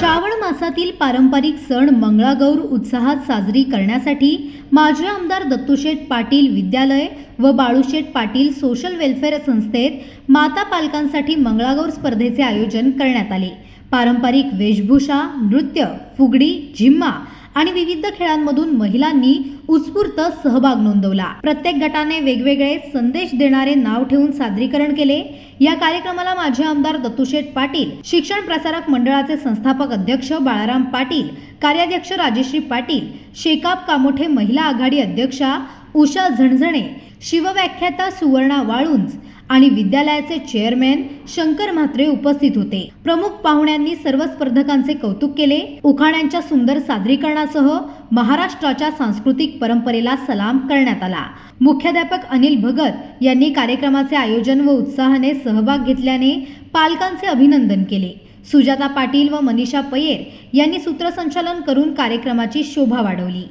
श्रावण मासातील पारंपरिक सण मंगळागौर उत्साहात साजरी करण्यासाठी माजी आमदार दत्तूशेठ पाटील विद्यालय व बाळूशेठ पाटील सोशल वेलफेअर संस्थेत माता पालकांसाठी मंगळागौर स्पर्धेचे आयोजन करण्यात आले. पारंपरिक वेशभूषा नृत्य फुगडी झिम्मा आणि विविध खेळांमधून महिलांनी उत्स्फूर्त सहभाग नोंदवला. प्रत्येक गटाने वेगवेगळे संदेश देणारे नाव ठेवून सादरीकरण केले. या कार्यक्रमाला माजी आमदार दत्तूशेठ पाटील शिक्षण प्रसारक मंडळाचे संस्थापक अध्यक्ष बाळाराम पाटील कार्याध्यक्ष राजेश्री पाटील शेकाप कामोठे महिला आघाडी अध्यक्षा उषा झणझणे शिवव्याख्याता सुवर्णा वाळुंज आणि विद्यालयाचे चेअरमॅन शंकर म्हात्रे उपस्थित होते. प्रमुख पाहुण्यांनी सर्व स्पर्धकांचे कौतुक केले. उखाण्यांच्या सुंदर सादरीकरणासह महाराष्ट्राच्या सांस्कृतिक परंपरेला सलाम करण्यात आला. मुख्याध्यापक अनिल भगत यांनी कार्यक्रमाचे आयोजन व उत्साहाने सहभाग घेतल्याने पालकांचे अभिनंदन केले. सुजाता पाटील व मनीषा पयेर यांनी सूत्रसंचालन करून कार्यक्रमाची शोभा वाढवली.